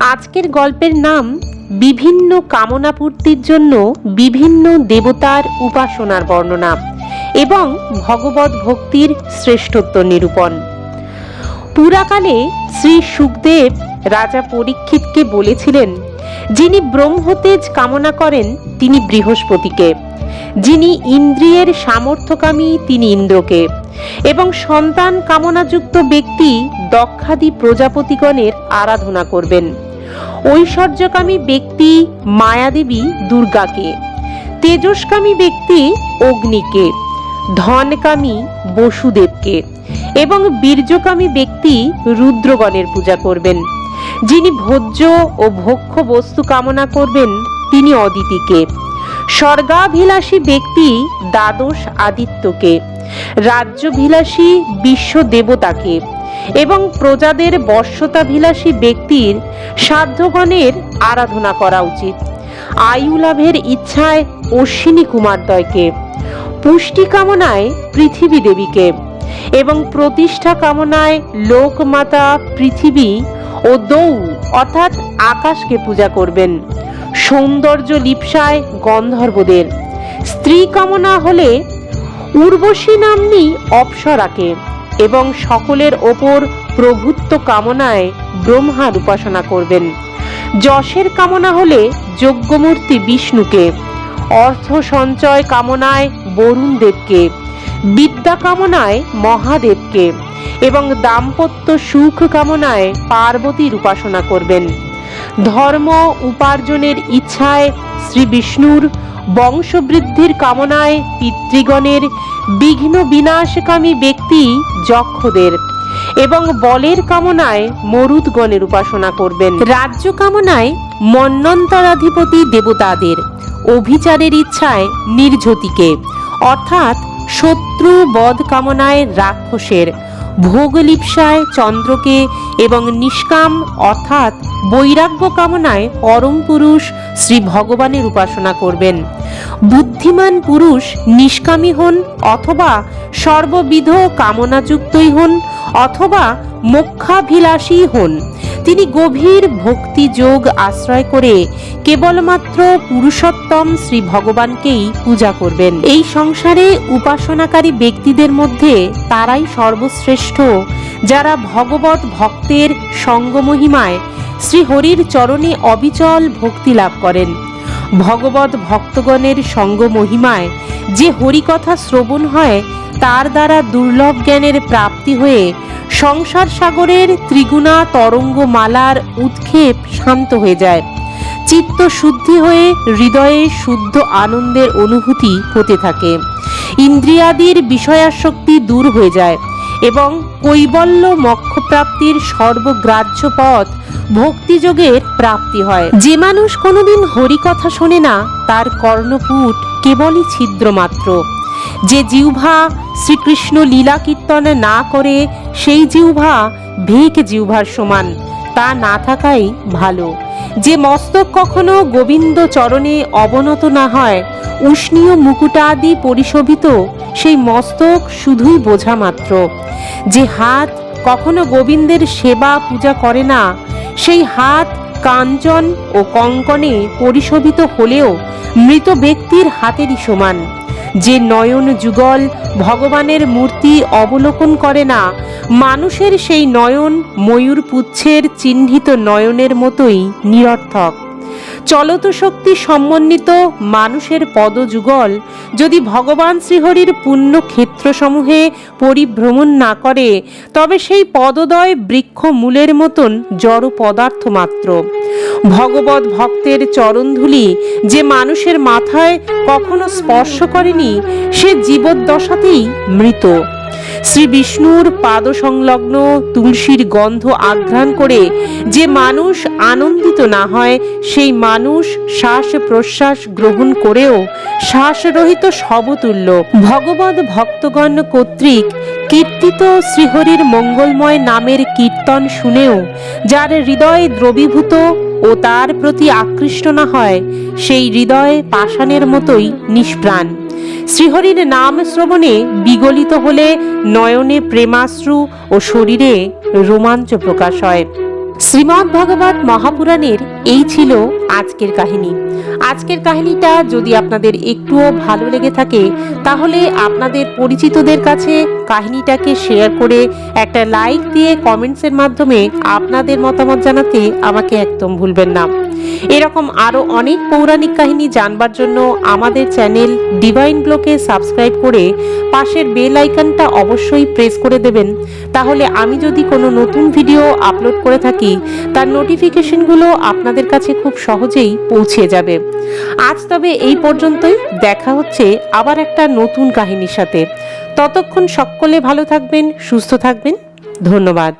আজকের গল্পের নাম বিভিন্ন কামনা পূর্তির জন্য বিভিন্ন দেবতার উপাসনার বর্ণনা এবং ভগবত ভক্তির শ্রেষ্ঠত্ব নিরূপণ। পুরাকালে শ্রী সুখদেব রাজা পরীক্ষিতকে বলেছিলেন, যিনি ব্রহ্মতেজ কামনা করেন তিনি বৃহস্পতিকে, যিনি ইন্দ্রিয়ের সামর্থ্যকামী তিনি ইন্দ্রকে, এবং সন্তান কামনাযুক্ত ব্যক্তি দক্ষাদি প্রজাপতিগণের আরাধনা করবেন। ঐশ্বর্যকামী ব্যক্তি মায়াদেবী দুর্গাকে, তেজস্কামী ব্যক্তি অগ্নিকে, ধনকামী বসুদেবকে এবং বীর্যকামী ব্যক্তি রুদ্রগণের পূজা করবেন। যিনি ভোজ্য ও ভক্ষ বস্তু কামনা করবেন, তিনি অদিতিকে। স্বর্গাভিলাষী ব্যক্তি দ্বাদশ আদিত্যকে। রাজ্যভিলাষী বিশ্ব দেবতাকে। এবং প্রজাদের বর্ষতাভিলাষী ব্যক্তির সাধ্যগণের আরাধনা করা উচিত। আয়ু লাভের ইচ্ছায় অশ্বিনী কুমারদ্বয়কে পুষ্টি কামনায় পৃথিবী দেবীকে এবং প্রতিষ্ঠা কামনায় লোকমাতা পৃথিবী ও দৌ অর্থাৎ আকাশকে পূজা করবেন। সৌন্দর্য লিপসায় গন্ধর্বদের, স্ত্রী কামনা হলে উর্বশী নাম্নী অপ্সরাকে। এবং সকলের ওপর প্রভুত্ব কামনায় ব্রহ্মার উপাসনা করবেন। যশের কামনা হলে যজ্ঞমূর্তি বিষ্ণুকে, অর্থ সঞ্চয় কামনায় বরুণ দেবকে, বিদ্যা কামনায় মহাদেবকে এবং দাম্পত্য সুখ কামনায় পার্বতীর উপাসনা করবেন। ধর্ম উপার্জনের ইচ্ছায় শ্রী বিষ্ণুর বংশবৃদ্ধির কামনায় পিতৃগণের বিঘ্ন বিনাশকামী ব্যক্তি যক্ষদের এবং বলের কামনায় মরুদগণের উপাসনা করবেন। রাজ্য কামনায় মন্নন্তরাধিপতি দেবতাদের অভিচারের ইচ্ছায় নির্ঝতিকে। অর্থাৎ শত্রু বধ কামনায় রাক্ষসের ভোগলিপসায় চন্দ্রকে এবং নিষ্কাম অর্থাৎ বৈরাগ্য কামনায় পরম পুরুষ শ্রী ভগবানের উপাসনা করবেন। বুদ্ধিমান পুরুষ নিষ্কামী হন অথবা সর্ববিধ কামনাযুক্তই হন অথবা মোক্ষাভিলাষী হন। তিনি গভীর ভক্তি যোগ আশ্রয় করে কেবলমাত্র পুরুষোত্তম শ্রী ভগবানকেই পূজা করবেন। এই সংসারে উপাসনাকারী ব্যক্তিদের মধ্যে তারাই সর্বশ্রেষ্ঠ, যারা ভগবত ভক্তের সঙ্গমহিমায় শ্রীহরির চরণে অবিচল ভক্তি লাভ করেন। ভগবত ভক্তগণের সঙ্গ মহিমায় যে হরিকথা শ্রবণ হয়, তার দ্বারা দুর্লভ জ্ঞানের প্রাপ্তি হয়ে সংসার সাগরের ত্রিগুণা তরঙ্গ মালার উৎক্ষেপ শান্ত হয়ে যায়। চিত্ত শুদ্ধি হয়ে হৃদয়ে শুদ্ধ আনন্দের অনুভূতি হতে থাকে। ইন্দ্রিয়াদির বিষয়াসক্তি দূর হয়ে যায় এবং কৈবল্য মক্ষপ্রাপ্তির সর্বগ্রাহ্য পথ ভক্তিযোগের প্রাপ্তি হয়। যে মানুষ কোনোদিন হরিকথা শোনে না, তার কর্ণপুট কেবলই ছিদ্র মাত্র যে জিহ্বা শ্রীকৃষ্ণ লীলা কীর্তন না করে, সেই জিহ্বা ভেক জিহ্বার সমান, তা না থাকাই ভালো। যে মস্তক কখনো গোবিন্দ চরণে অবনত না হয়, উষ্ণীয় মুকুটাদি পরিশোভিত, সেই মস্তক শুধুই বোঝা মাত্র। যে হাত কখনো গোবিন্দের সেবা পূজা করে না, সেই হাত কাঞ্চন ও কঙ্কনে পরিশোভিত হলেও মৃত ব্যক্তির হাতেরই সমান। যে নয়ন যুগল ভগবানের মূর্তি অবলোকন করে না, মানুষের সেই নয়ন ময়ূর পুচ্ছের চিহ্নিত নয়নের মতোই নিরর্থক। চলত শক্তি সমন্বিত মানুষের পদযুগল। যদি ভগবান শ্রীহরির পুণ্য ক্ষেত্রসমূহে পরিভ্রমণ না করে, তবে সেই পদদয় বৃক্ষ মূলের মতন জড় পদার্থ মাত্র। ভগবত ভক্তের চরণধুলি যে মানুষের মাথায় কখনো স্পর্শ করেনি, সে জীবদ্দশাতেই মৃত। শ্রী বিষ্ণুর পাদ সংলগ্ন তুলসীর গন্ধ আঘ্রাণ করে যে মানুষ আনন্দিত না হয়, সেই মানুষ শ্বাস প্রশ্বাস গ্রহণ করেও শ্বাসরহিত শবতুল্য। ভগবত ভক্তগণ কর্তৃক কীর্তিত শ্রীহরির মঙ্গলময় নামের কীর্তন শুনেও, যার হৃদয় দ্রবীভূত ও তার প্রতি আকৃষ্ট না হয়, সেই হৃদয় পাষাণের মতোই নিষ্প্রাণ। শ্রীহরির নাম শ্রবণে বিগলিত হলে নয়নে প্রেমাশ্রু ও শরীরে রোমাঞ্চ প্রকাশ হয়। শ্রীমদ্ ভগবত মহাপুরাণের এই ছিল আজকের কাহিনী। আজকের কাহিনীটা যদি আপনাদের একটুও ভালো লেগে থাকে, তাহলে আপনাদের পরিচিতদের কাছে কাহিনীটাকে শেয়ার করে একটা লাইক দিয়ে কমেন্টসের মাধ্যমে আপনাদের মতামত জানাতে আমাকে একদম ভুলবেন না। এরকম আরও অনেক পৌরাণিক কাহিনী জানবার জন্য আমাদের চ্যানেল ডিভাইন ব্লকে সাবস্ক্রাইব করে পাশের বেল আইকনটা অবশ্যই প্রেস করে দেবেন। তাহলে আমি যদি কোনো নতুন ভিডিও আপলোড করে থাকি, তার নোটিফিকেশনগুলো আপনাদের কাছে খুব সহজেই পৌঁছে যাবে। আজ তবে এই পর্যন্তই। দেখা হচ্ছে আবার একটা নতুন কাহিনীর সাথে। ততক্ষণ সকলে ভালো থাকবেন, সুস্থ থাকবেন। ধন্যবাদ।